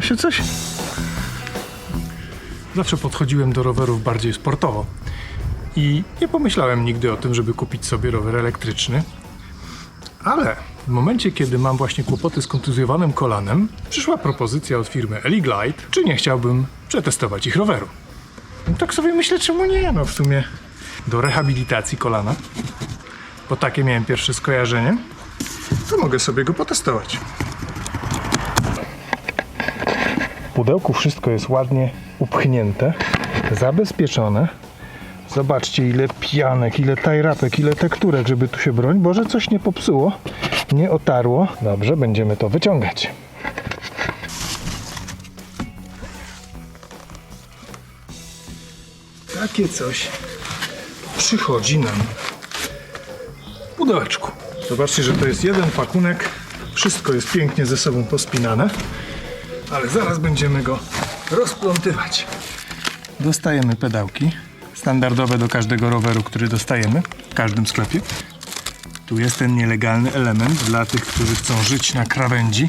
Się coś? Zawsze podchodziłem do rowerów bardziej sportowo. I nie pomyślałem nigdy o tym, żeby kupić sobie rower elektryczny. Ale w momencie, kiedy mam właśnie kłopoty z kontuzjowanym kolanem, przyszła propozycja od firmy Eliglide, czy nie chciałbym przetestować ich roweru. Tak sobie myślę, czemu nie? No w sumie do rehabilitacji kolana, bo takie miałem pierwsze skojarzenie, to mogę sobie go potestować. W pudełku wszystko jest ładnie upchnięte, zabezpieczone. Zobaczcie ile pianek, ile tajrapek, ile tekturek, żeby tu się broń. Boże, coś nie popsuło, nie otarło. Dobrze, będziemy to wyciągać. Takie coś przychodzi nam w pudełeczku. Zobaczcie, że to jest jeden pakunek. Wszystko jest pięknie ze sobą pospinane, ale zaraz będziemy go rozplątywać. Dostajemy pedałki standardowe do każdego roweru, który dostajemy w każdym sklepie. Tu jest ten nielegalny element dla tych, którzy chcą żyć na krawędzi.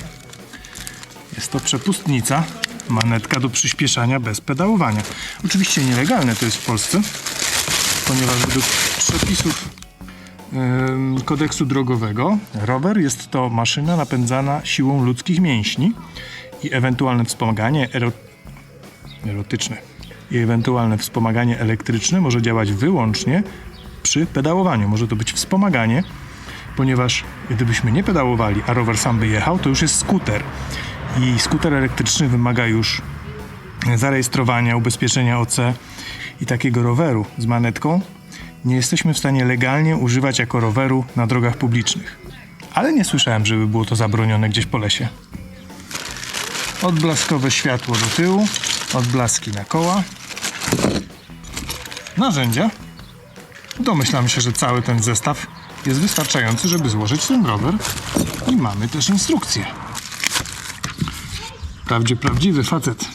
Jest to przepustnica, manetka do przyspieszania bez pedałowania. Oczywiście nielegalne to jest w Polsce, ponieważ według przepisów ym, kodeksu drogowego rower jest to maszyna napędzana siłą ludzkich mięśni i ewentualne wspomaganie ero... erotyczne i ewentualne wspomaganie elektryczne może działać wyłącznie przy pedałowaniu. Może to być wspomaganie, ponieważ gdybyśmy nie pedałowali, a rower sam by jechał, to już jest skuter. I skuter elektryczny wymaga już zarejestrowania, ubezpieczenia OC i takiego roweru z manetką nie jesteśmy w stanie legalnie używać jako roweru na drogach publicznych. Ale nie słyszałem, żeby było to zabronione gdzieś po lesie. Odblaskowe światło do tyłu, odblaski na koła, narzędzia. Domyślam się, że cały ten zestaw jest wystarczający, żeby złożyć ten rower. I mamy też instrukcję. Wprawdzie prawdziwy facet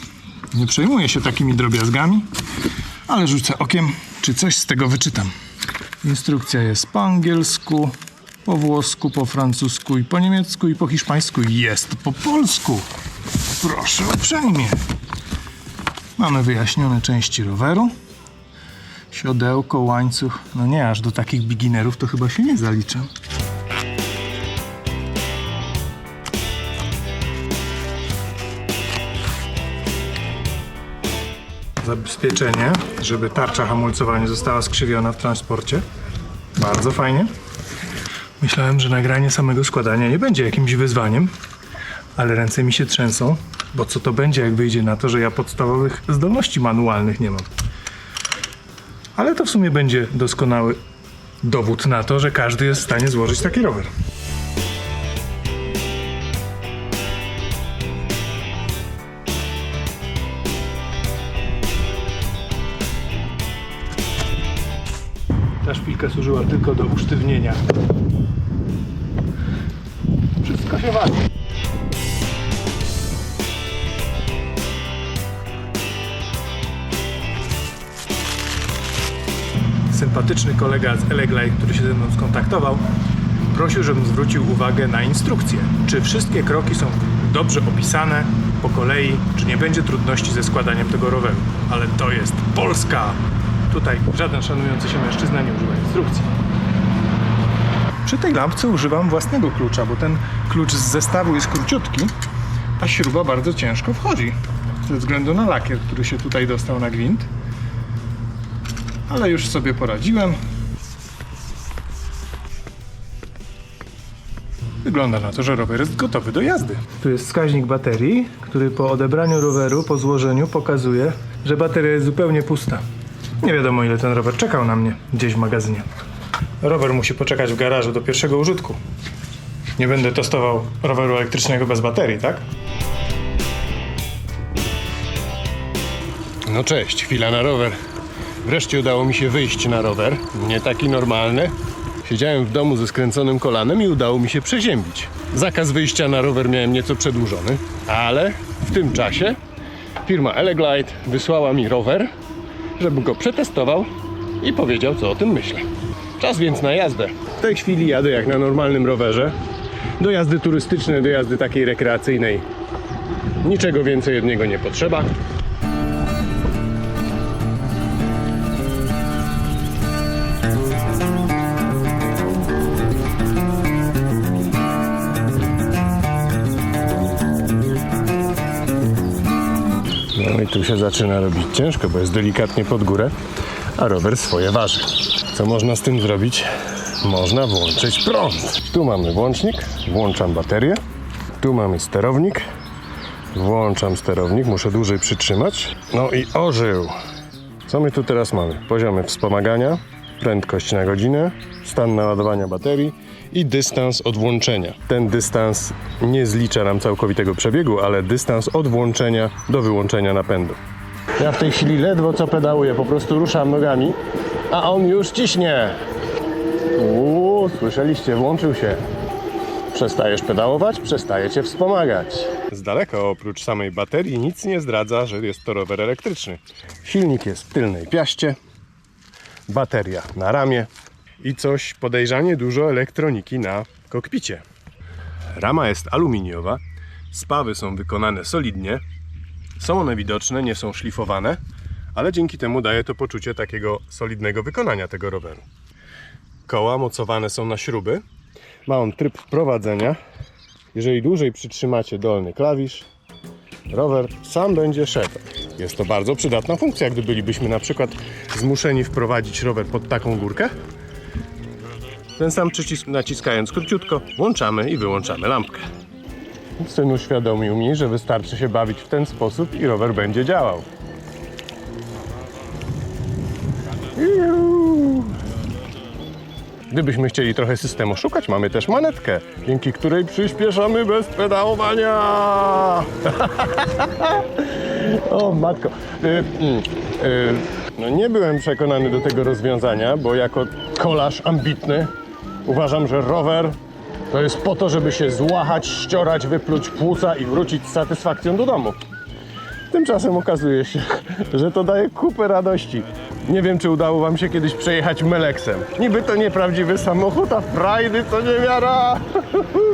nie przejmuje się takimi drobiazgami, ale rzucę okiem, czy coś z tego wyczytam. Instrukcja jest po angielsku, po włosku, po francusku i po niemiecku i po hiszpańsku. Jest po polsku. Proszę uprzejmie. Mamy wyjaśnione części roweru. Siodełko, łańcuch. No nie, aż do takich beginnerów to chyba się nie zaliczam. Zabezpieczenie, żeby tarcza hamulcowa nie została skrzywiona w transporcie. Bardzo fajnie. Myślałem, że nagranie samego składania nie będzie jakimś wyzwaniem, ale ręce mi się trzęsą, bo co to będzie, jak wyjdzie na to, że ja podstawowych zdolności manualnych nie mam. Ale to w sumie będzie doskonały dowód na to, że każdy jest w stanie złożyć taki rower. Ta szpilka służyła tylko do usztywnienia. Wszystko się wali. Sympatyczny kolega z Eleglite, który się ze mną skontaktował, prosił, żebym zwrócił uwagę na instrukcję. Czy wszystkie kroki są dobrze opisane po kolei, czy nie będzie trudności ze składaniem tego roweru. Ale to jest Polska! Tutaj żaden szanujący się mężczyzna nie używa instrukcji. Przy tej lampce używam własnego klucza, bo ten klucz z zestawu jest króciutki, a śruba bardzo ciężko wchodzi. Ze względu na lakier, który się tutaj dostał na gwint ale już sobie poradziłem. Wygląda na to, że rower jest gotowy do jazdy. Tu jest wskaźnik baterii, który po odebraniu roweru, po złożeniu pokazuje, że bateria jest zupełnie pusta. Nie wiadomo ile ten rower czekał na mnie gdzieś w magazynie. Rower musi poczekać w garażu do pierwszego użytku. Nie będę testował roweru elektrycznego bez baterii, tak? No cześć, chwila na rower. Wreszcie udało mi się wyjść na rower, nie taki normalny. Siedziałem w domu ze skręconym kolanem i udało mi się przeziębić. Zakaz wyjścia na rower miałem nieco przedłużony, ale w tym czasie firma Eleglide wysłała mi rower, żebym go przetestował i powiedział, co o tym myślę. Czas więc na jazdę. W tej chwili jadę jak na normalnym rowerze. Do jazdy turystycznej, do jazdy takiej rekreacyjnej Niczego więcej od niego nie potrzeba. Tu się zaczyna robić ciężko, bo jest delikatnie pod górę, a rower swoje waży. Co można z tym zrobić? Można włączyć prąd. Tu mamy włącznik, włączam baterię. Tu mamy sterownik. Włączam sterownik, muszę dłużej przytrzymać. No i ożył. Co my tu teraz mamy? Poziomy wspomagania, prędkość na godzinę, stan naładowania baterii i dystans od włączenia. Ten dystans nie zlicza nam całkowitego przebiegu, ale dystans od włączenia do wyłączenia napędu. Ja w tej chwili ledwo co pedałuję, po prostu ruszam nogami, a on już ciśnie. Uuu, słyszeliście, włączył się. Przestajesz pedałować, przestaje cię wspomagać. Z daleka oprócz samej baterii nic nie zdradza, że jest to rower elektryczny. Silnik jest w tylnej piaście, bateria na ramię i coś podejrzanie dużo elektroniki na kokpicie. Rama jest aluminiowa, spawy są wykonane solidnie, są one widoczne, nie są szlifowane, ale dzięki temu daje to poczucie takiego solidnego wykonania tego roweru. Koła mocowane są na śruby. Ma on tryb prowadzenia. Jeżeli dłużej przytrzymacie dolny klawisz, rower sam będzie szedł. Jest to bardzo przydatna funkcja, gdy bylibyśmy na przykład zmuszeni wprowadzić rower pod taką górkę. Ten sam przycisk naciskając króciutko, włączamy i wyłączamy lampkę. Syn uświadomił mi, że wystarczy się bawić w ten sposób i rower będzie działał. Juhu. Gdybyśmy chcieli trochę systemu szukać, mamy też manetkę, dzięki której przyspieszamy bez pedałowania. o matko. Y, mm, y, no nie byłem przekonany do tego rozwiązania, bo jako kolarz ambitny uważam, że rower to jest po to, żeby się złachać, ściorać, wypluć płuca i wrócić z satysfakcją do domu. Tymczasem okazuje się, że to daje kupę radości. Nie wiem, czy udało Wam się kiedyś przejechać Meleksem. Niby to nieprawdziwy samochód, a frajdy to niewiara.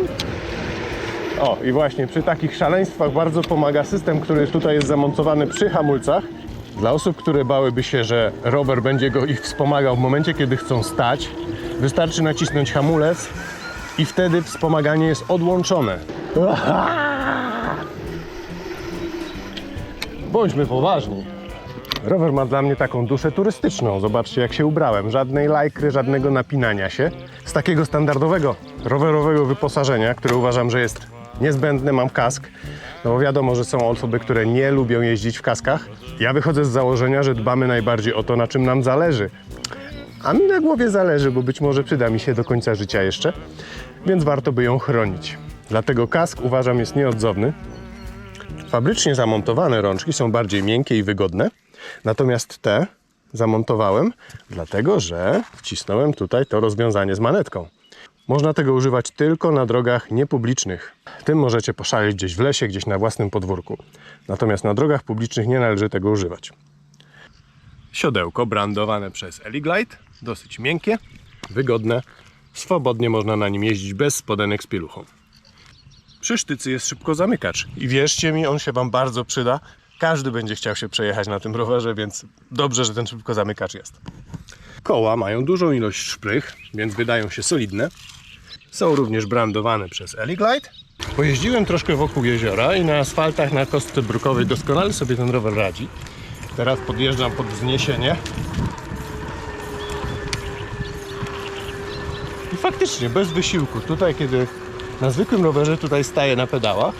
O, i właśnie przy takich szaleństwach bardzo pomaga system, który tutaj jest zamontowany przy hamulcach. Dla osób, które bałyby się, że rower będzie go ich wspomagał w momencie, kiedy chcą stać, wystarczy nacisnąć hamulec i wtedy wspomaganie jest odłączone. Bądźmy poważni. Rower ma dla mnie taką duszę turystyczną. Zobaczcie, jak się ubrałem. Żadnej lajkry, żadnego napinania się. Z takiego standardowego rowerowego wyposażenia, które uważam, że jest niezbędne, mam kask. No bo wiadomo, że są osoby, które nie lubią jeździć w kaskach. Ja wychodzę z założenia, że dbamy najbardziej o to, na czym nam zależy. A mi na głowie zależy, bo być może przyda mi się do końca życia jeszcze, więc warto by ją chronić. Dlatego kask uważam jest nieodzowny. Fabrycznie zamontowane rączki są bardziej miękkie i wygodne, natomiast te zamontowałem dlatego, że wcisnąłem tutaj to rozwiązanie z manetką. Można tego używać tylko na drogach niepublicznych. Tym możecie poszaleć gdzieś w lesie, gdzieś na własnym podwórku. Natomiast na drogach publicznych nie należy tego używać. Siodełko brandowane przez Eliglide, dosyć miękkie, wygodne. Swobodnie można na nim jeździć bez spodenek z pieluchą. Przy sztycy jest szybko zamykacz i wierzcie mi, on się Wam bardzo przyda. Każdy będzie chciał się przejechać na tym rowerze, więc dobrze, że ten szybko zamykacz jest. Koła mają dużą ilość szprych, więc wydają się solidne. Są również brandowane przez Eliglide. Pojeździłem troszkę wokół jeziora i na asfaltach na kostce brukowej doskonale sobie ten rower radzi. Teraz podjeżdżam pod wzniesienie. I faktycznie, bez wysiłku. Tutaj, kiedy na zwykłym rowerze tutaj staję na pedałach,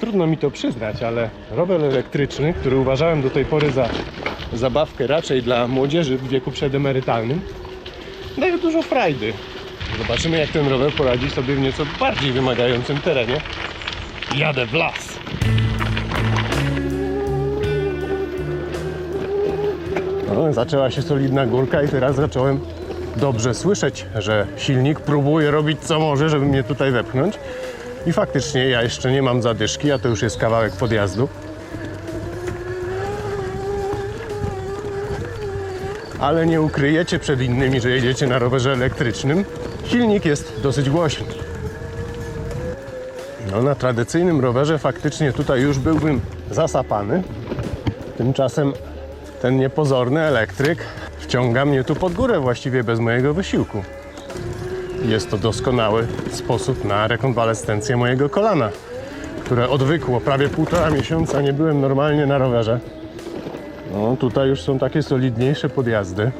trudno mi to przyznać, ale rower elektryczny, który uważałem do tej pory za zabawkę raczej dla młodzieży w wieku przedemerytalnym, daje dużo frajdy. Zobaczymy, jak ten rower poradzi sobie w nieco bardziej wymagającym terenie. Jadę w las. No, zaczęła się solidna górka i teraz zacząłem dobrze słyszeć, że silnik próbuje robić co może, żeby mnie tutaj wepchnąć. I faktycznie ja jeszcze nie mam zadyszki, a to już jest kawałek podjazdu. Ale nie ukryjecie przed innymi, że jedziecie na rowerze elektrycznym. Silnik jest dosyć głośny. No na tradycyjnym rowerze faktycznie tutaj już byłbym zasapany. Tymczasem ten niepozorny elektryk wciąga mnie tu pod górę właściwie bez mojego wysiłku. Jest to doskonały sposób na rekonwalescencję mojego kolana, które odwykło prawie półtora miesiąca, nie byłem normalnie na rowerze. No tutaj już są takie solidniejsze podjazdy.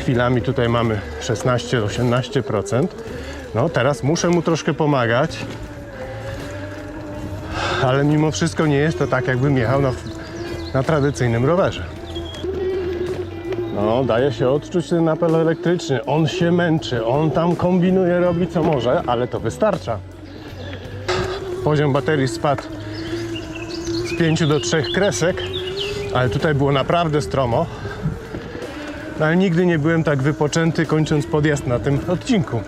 Chwilami tutaj mamy 16-18%. No teraz muszę mu troszkę pomagać, ale mimo wszystko nie jest to tak, jakbym jechał na, na tradycyjnym rowerze. No, daje się odczuć ten napel elektryczny. On się męczy, on tam kombinuje, robi co może, ale to wystarcza. Poziom baterii spadł z 5 do 3 kresek, ale tutaj było naprawdę stromo. No, ale nigdy nie byłem tak wypoczęty, kończąc podjazd na tym odcinku.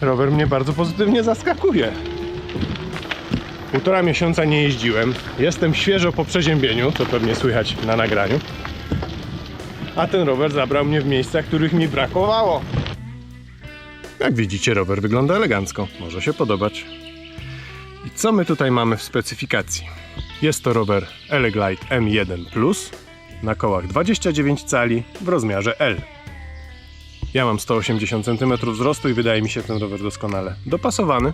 Rower mnie bardzo pozytywnie zaskakuje. Półtora miesiąca nie jeździłem. Jestem świeżo po przeziębieniu, co pewnie słychać na nagraniu. A ten rower zabrał mnie w miejsca, których mi brakowało. Jak widzicie, rower wygląda elegancko. Może się podobać. I co my tutaj mamy w specyfikacji? Jest to rower Eleglide M1 Plus na kołach 29 cali w rozmiarze L. Ja mam 180 cm wzrostu i wydaje mi się ten rower doskonale dopasowany,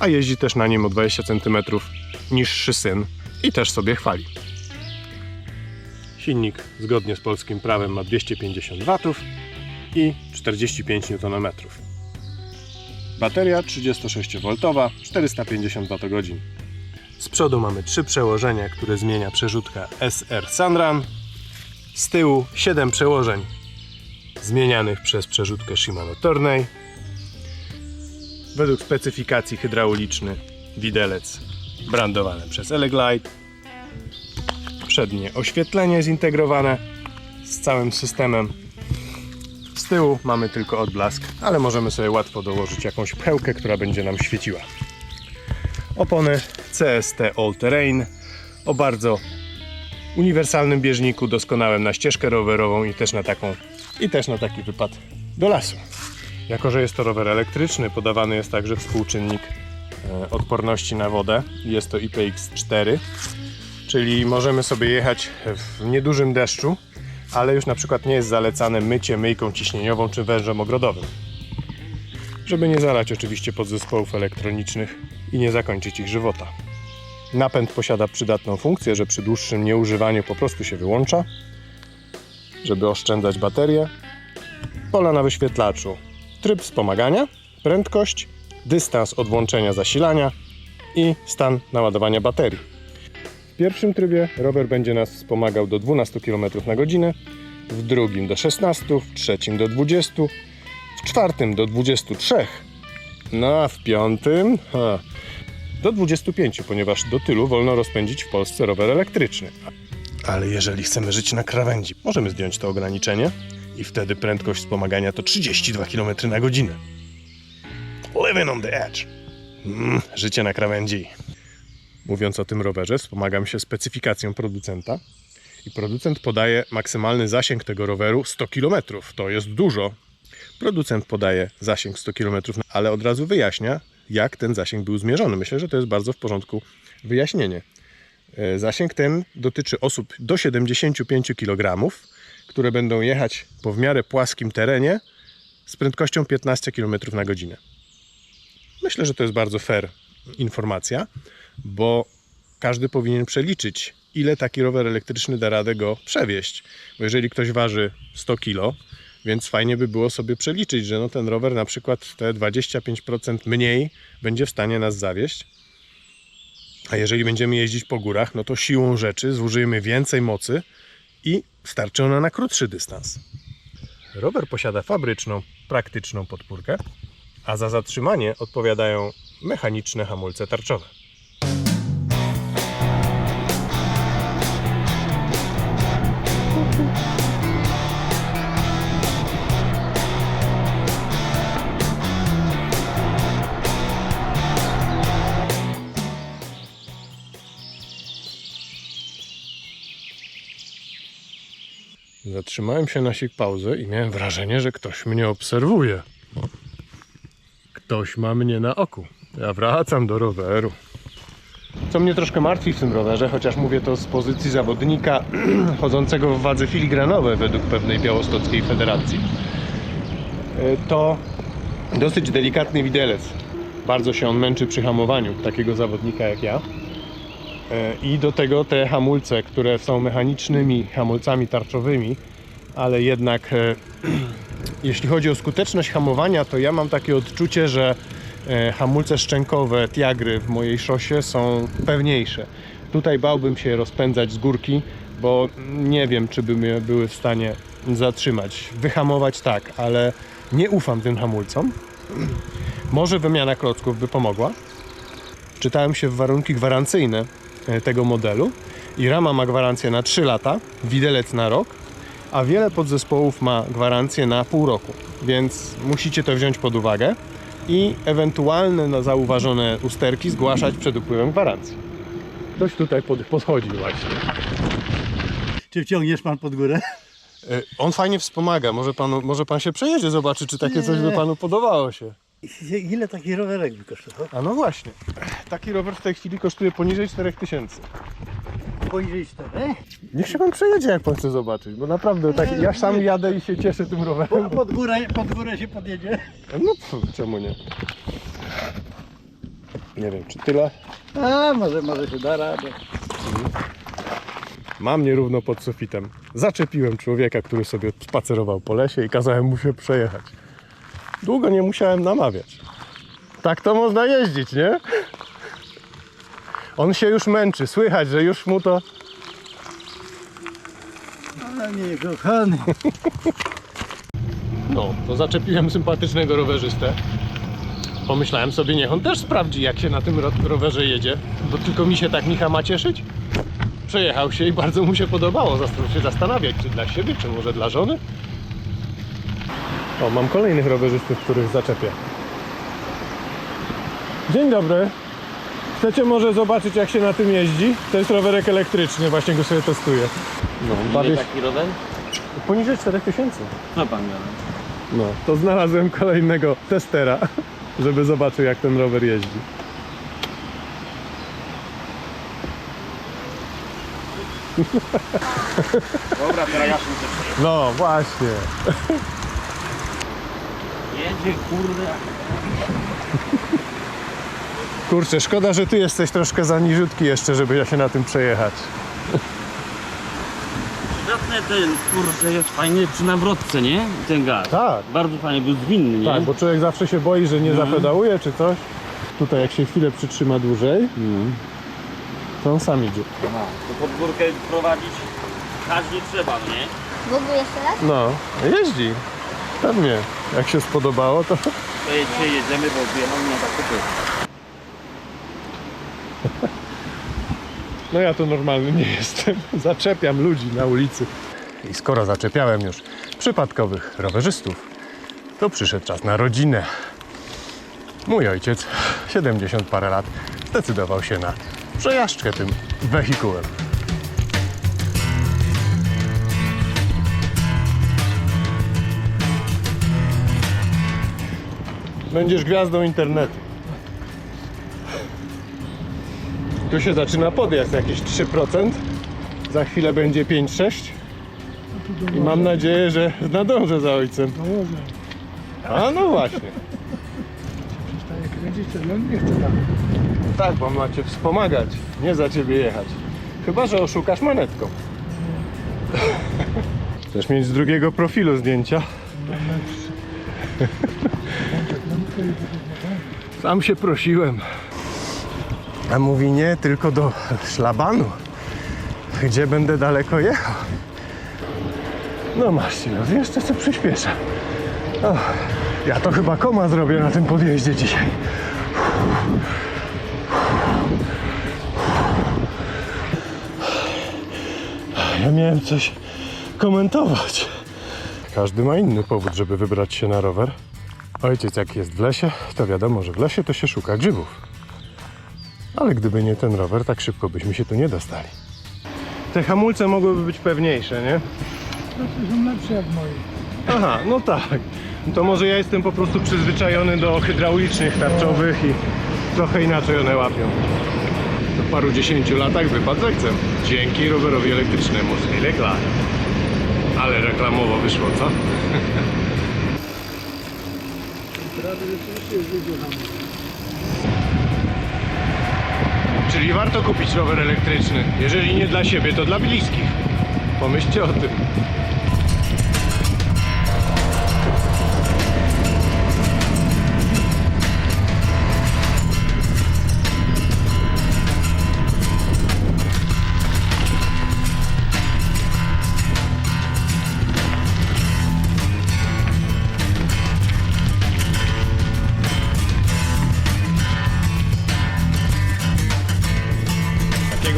a jeździ też na nim o 20 cm niższy syn i też sobie chwali. Silnik zgodnie z polskim prawem ma 250 W i 45 Nm. Bateria 36V, 450 Wh. Z przodu mamy trzy przełożenia, które zmienia przerzutka SR Sunrun. Z tyłu 7 przełożeń zmienianych przez przerzutkę Shimano Tourney. Według specyfikacji hydrauliczny widelec brandowany przez Eleglide. Przednie oświetlenie zintegrowane z całym systemem. Tyłu mamy tylko odblask, ale możemy sobie łatwo dołożyć jakąś pchełkę, która będzie nam świeciła. Opony CST All Terrain o bardzo uniwersalnym bieżniku, doskonałym na ścieżkę rowerową i też na taką i też na taki wypad do lasu. Jako, że jest to rower elektryczny, podawany jest także współczynnik e, odporności na wodę. Jest to IPX4, czyli możemy sobie jechać w niedużym deszczu, ale już na przykład nie jest zalecane mycie myjką ciśnieniową czy wężem ogrodowym. Żeby nie zalać oczywiście podzespołów elektronicznych i nie zakończyć ich żywota. Napęd posiada przydatną funkcję, że przy dłuższym nieużywaniu po prostu się wyłącza, żeby oszczędzać baterię. Pola na wyświetlaczu, tryb wspomagania, prędkość, dystans od włączenia zasilania i stan naładowania baterii. Pierwszym trybie rower będzie nas wspomagał do 12 km na godzinę, w drugim do 16, w trzecim do 20, w czwartym do 23, no a w piątym ha, do 25, ponieważ do tylu wolno rozpędzić w Polsce rower elektryczny. Ale jeżeli chcemy żyć na krawędzi, możemy zdjąć to ograniczenie i wtedy prędkość wspomagania to 32 km na godzinę. Living on the edge. Mm, życie na krawędzi. Mówiąc o tym rowerze, wspomagam się specyfikacją producenta. I producent podaje maksymalny zasięg tego roweru 100 km. To jest dużo. Producent podaje zasięg 100 km, ale od razu wyjaśnia, jak ten zasięg był zmierzony. Myślę, że to jest bardzo w porządku wyjaśnienie. E, Zasięg ten dotyczy osób do 75 kg, które będą jechać po w miarę płaskim terenie z prędkością 15 km na godzinę. Myślę, że to jest bardzo fair informacja, bo każdy powinien przeliczyć, ile taki rower elektryczny da radę go przewieźć. Bo jeżeli ktoś waży 100 kg, więc fajnie by było sobie przeliczyć, że no ten rower na przykład te 25% mniej będzie w stanie nas zawieść. A jeżeli będziemy jeździć po górach, no to siłą rzeczy zużyjemy więcej mocy i starczy ona na krótszy dystans. Rower posiada fabryczną, praktyczną podpórkę, a za zatrzymanie odpowiadają mechaniczne hamulce tarczowe. Zatrzymałem się na sik pauzy i miałem wrażenie, że ktoś mnie obserwuje. Ktoś ma mnie na oku. Ja wracam do roweru. Co mnie troszkę martwi w tym rowerze, chociaż mówię to z pozycji zawodnika chodzącego w wadze filigranowe według pewnej białostockiej federacji, e, to dosyć delikatny widelec. Bardzo się on męczy przy hamowaniu takiego zawodnika jak ja. E, I do tego te hamulce, które są mechanicznymi hamulcami tarczowymi, ale jednak e, jeśli chodzi o skuteczność hamowania, to ja mam takie odczucie, że e, hamulce szczękowe Tiagry w mojej szosie są pewniejsze. Tutaj bałbym się rozpędzać z górki, bo nie wiem, czy by mnie były w stanie zatrzymać. Wyhamować tak, ale nie ufam tym hamulcom. Może wymiana klocków by pomogła. Czytałem się w warunki gwarancyjne e, tego modelu i rama ma gwarancję na 3 lata, widelec na rok, a wiele podzespołów ma gwarancję na pół roku, więc musicie to wziąć pod uwagę i ewentualne zauważone usterki zgłaszać przed upływem gwarancji. Ktoś tutaj pod, podchodzi właśnie. Czy wciągniesz pan pod górę? E, On fajnie wspomaga, może, panu, może pan się przejedzie, zobaczy czy takie coś by panu podobało się. Ile taki rowerek by kosztował? A no właśnie, taki rower w tej chwili kosztuje poniżej 4000. 4? Niech się pan przejedzie, jak pan chce zobaczyć, bo naprawdę tak, ja sam jadę i się cieszę tym rowerem. Pod górę, pod górę się podjedzie. No pf, czemu nie? Nie wiem, czy tyle? A, może, może się da radę. Mam nierówno pod sufitem. Zaczepiłem człowieka, który sobie spacerował po lesie i kazałem mu się przejechać. Długo nie musiałem namawiać. Tak to można jeździć, nie? On się już męczy, słychać, że już mu to... A nie, kochany. No, to zaczepiłem sympatycznego rowerzystę. Pomyślałem sobie, niech on też sprawdzi, jak się na tym ro- rowerze jedzie, bo tylko mi się tak Micha ma cieszyć. Przejechał się i bardzo mu się podobało. Zaczął się zastanawiać, czy dla siebie, czy może dla żony. O, mam kolejnych rowerzystów, których zaczepię. Dzień dobry. Chcecie może zobaczyć, jak się na tym jeździ? To jest rowerek elektryczny, właśnie go sobie testuję. No, Ile taki rower? Poniżej 4000. Co pan gada? No, to znalazłem kolejnego testera, żeby zobaczył jak ten rower jeździ. Dobra, teraz ja się muszę No, właśnie. Jedzie, kurde. Kurczę, szkoda, że ty jesteś troszkę za niziutki jeszcze, żeby się na tym przejechać. Zacznę ten, kurde, jest fajny przy nawrotce, nie? Ten gaz. Tak. Bardzo fajny, był zwinny, nie? Tak, bo człowiek zawsze się boi, że nie zapedałuje czy coś. Tutaj jak się chwilę przytrzyma dłużej, Mhm. to on sam idzie. Aha, to pod górkę prowadzić aż nie trzeba, nie? W ogóle jeszcze raz? No, jeździ. Pewnie. Jak się spodobało, to... To jedzie, jedziemy, bo wjechał mnie tak kupy. No ja to normalny nie jestem. Zaczepiam ludzi na ulicy. I skoro zaczepiałem już przypadkowych rowerzystów, to przyszedł czas na rodzinę. Mój ojciec, 70 parę lat, zdecydował się na przejażdżkę tym wehikułem. Będziesz gwiazdą internetu. Tu się zaczyna podjazd, jakieś 3%. Za chwilę będzie 5-6. I mam nadzieję, że nadążę za ojcem. A no właśnie. Przestaje kręcić, nie chce tam. Tak, bo macie wspomagać, nie za ciebie jechać. Chyba, że oszukasz manetką. Chcesz mieć z drugiego profilu zdjęcia? Sam się prosiłem. A mówi nie, tylko do szlabanu. Gdzie będę daleko jechał? No masz Silos, jeszcze co przyspiesza. O, ja to chyba koma zrobię na tym podjeździe dzisiaj. Ja miałem coś komentować. Każdy ma inny powód, żeby wybrać się na rower. Ojciec jak jest w lesie, to wiadomo, że w lesie to się szuka grzybów. Ale gdyby nie ten rower, tak szybko byśmy się tu nie dostali. Te hamulce mogłyby być pewniejsze, nie? To są lepsze jak moje. Aha, no tak. to może ja jestem po prostu przyzwyczajony do hydraulicznych, tarczowych i trochę inaczej one łapią. Po paru dziesięciu latach wypadł z akcent. Dzięki rowerowi elektrycznemu z tej reklamy. Ale reklamowo wyszło, co? Czyli warto kupić rower elektryczny. Jeżeli nie dla siebie, to dla bliskich. Pomyślcie o tym.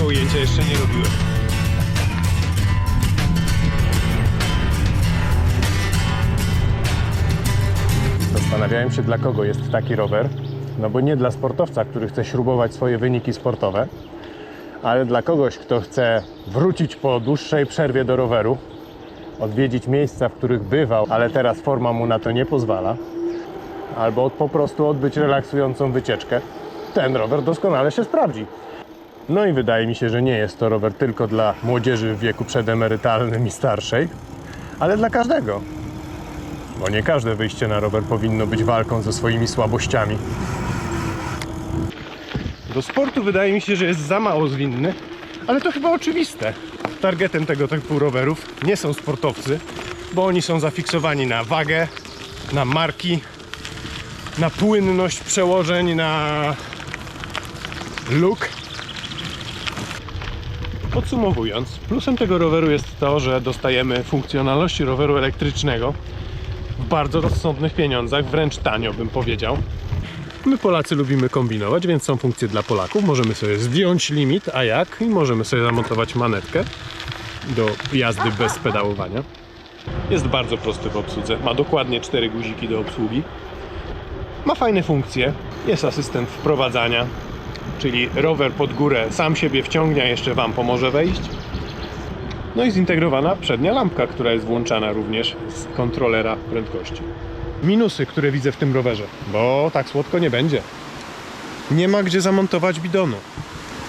Takiego ujęcia jeszcze nie robiłem. Zastanawiałem się, dla kogo jest taki rower. No bo nie dla sportowca, który chce śrubować swoje wyniki sportowe, ale dla kogoś, kto chce wrócić po dłuższej przerwie do roweru, odwiedzić miejsca, w których bywał, ale teraz forma mu na to nie pozwala, albo po prostu odbyć relaksującą wycieczkę. Ten rower doskonale się sprawdzi. No i wydaje mi się, że nie jest to rower tylko dla młodzieży w wieku przedemerytalnym i starszej, ale dla każdego. Bo nie każde wyjście na rower powinno być walką ze swoimi słabościami. Do sportu wydaje mi się, że jest za mało zwinny, ale to chyba oczywiste. Targetem tego typu rowerów nie są sportowcy, bo oni są zafiksowani na wagę, na marki, na płynność przełożeń, na look. Podsumowując, plusem tego roweru jest to, że dostajemy funkcjonalności roweru elektrycznego w bardzo rozsądnych pieniądzach, wręcz tanio bym powiedział. My Polacy lubimy kombinować, więc są funkcje dla Polaków. Możemy sobie zdjąć limit, a jak? I możemy sobie zamontować manetkę do jazdy bez pedałowania. Jest bardzo prosty w obsłudze. Ma dokładnie cztery guziki do obsługi. Ma fajne funkcje. Jest asystent wprowadzania, czyli rower pod górę sam siebie wciągnie, jeszcze Wam pomoże wejść. No i zintegrowana przednia lampka, która jest włączana również z kontrolera prędkości. Minusy, które widzę w tym rowerze, bo tak słodko nie będzie. Nie ma gdzie zamontować bidonu.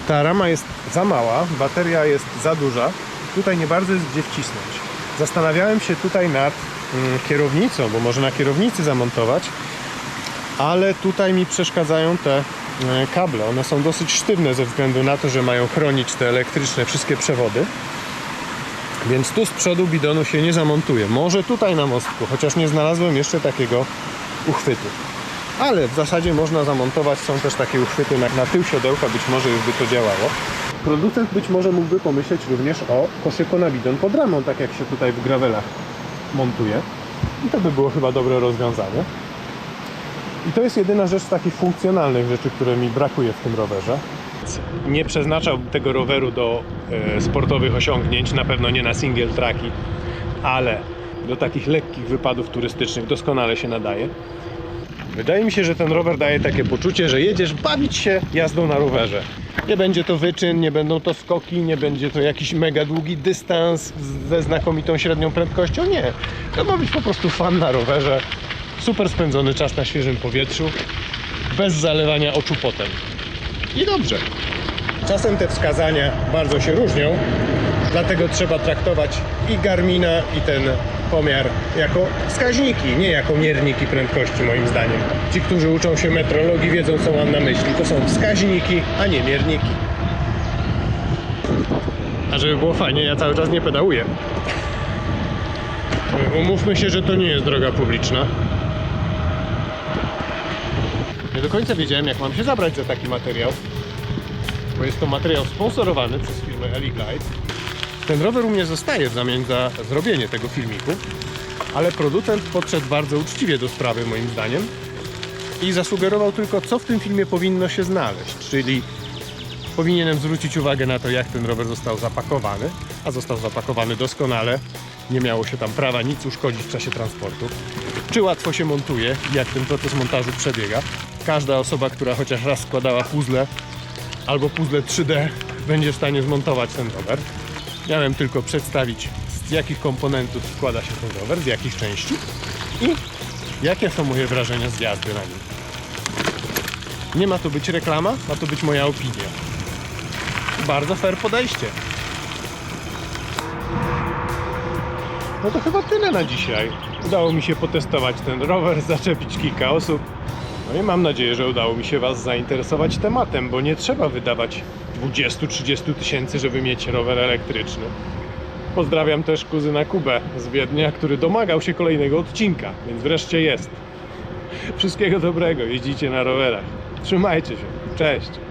Ta rama jest za mała, bateria jest za duża. Tutaj nie bardzo jest gdzie wcisnąć. Zastanawiałem się tutaj nad mm, kierownicą, bo może na kierownicy zamontować, ale tutaj mi przeszkadzają te kable. One są dosyć sztywne ze względu na to, że mają chronić te elektryczne wszystkie przewody. Więc tu z przodu bidonu się nie zamontuje. Może tutaj na mostku, chociaż nie znalazłem jeszcze takiego uchwytu. Ale w zasadzie można zamontować, są też takie uchwyty na, na tył siodełka, być może już by to działało. Producent być może mógłby pomyśleć również o koszyku na bidon pod ramą, tak jak się tutaj w gravelach montuje. I to by było chyba dobre rozwiązanie. I to jest jedyna rzecz z takich funkcjonalnych rzeczy, które mi brakuje w tym rowerze. Nie przeznaczałbym tego roweru do e, sportowych osiągnięć, na pewno nie na single tracki, ale do takich lekkich wypadów turystycznych doskonale się nadaje. Wydaje mi się, że ten rower daje takie poczucie, że jedziesz bawić się jazdą na rowerze. Nie będzie to wyczyn, nie będą to skoki, nie będzie to jakiś mega długi dystans ze znakomitą średnią prędkością. Nie. To ma być po prostu fan na rowerze. Super spędzony czas na świeżym powietrzu, bez zalewania oczu potem. I dobrze. Czasem te wskazania bardzo się różnią, dlatego trzeba traktować i Garmina, i ten pomiar jako wskaźniki, nie jako mierniki prędkości moim zdaniem. Ci, którzy uczą się metrologii wiedzą co mam na myśli. To są wskaźniki, a nie mierniki. A żeby było fajnie, ja cały czas nie pedałuję. Umówmy się, że to nie jest droga publiczna. Nie do końca wiedziałem, jak mam się zabrać za taki materiał, bo jest to materiał sponsorowany przez firmę Eliglide. Ten rower u mnie zostaje w zamian za zrobienie tego filmiku, ale producent podszedł bardzo uczciwie do sprawy, moim zdaniem, i zasugerował tylko, co w tym filmie powinno się znaleźć, czyli powinienem zwrócić uwagę na to, jak ten rower został zapakowany, a został zapakowany doskonale. Nie miało się tam prawa nic uszkodzić w czasie transportu. Czy łatwo się montuje, jak ten proces montażu przebiega. Każda osoba, która chociaż raz składała puzzle albo puzzle 3D, będzie w stanie zmontować ten rower. Miałem tylko przedstawić, z jakich komponentów składa się ten rower, z jakich części i Jakie są moje wrażenia z jazdy na nim? Nie ma to być reklama, ma to być moja opinia. Bardzo fair podejście. No to chyba tyle na dzisiaj. Udało mi się potestować ten rower, zaczepić kilka osób. No i mam nadzieję, że udało mi się Was zainteresować tematem, bo nie trzeba wydawać 20-30 tysięcy, żeby mieć rower elektryczny. Pozdrawiam też kuzyna Kubę z Wiednia, który domagał się kolejnego odcinka, więc wreszcie jest. Wszystkiego dobrego, jeździcie na rowerach. Trzymajcie się. Cześć.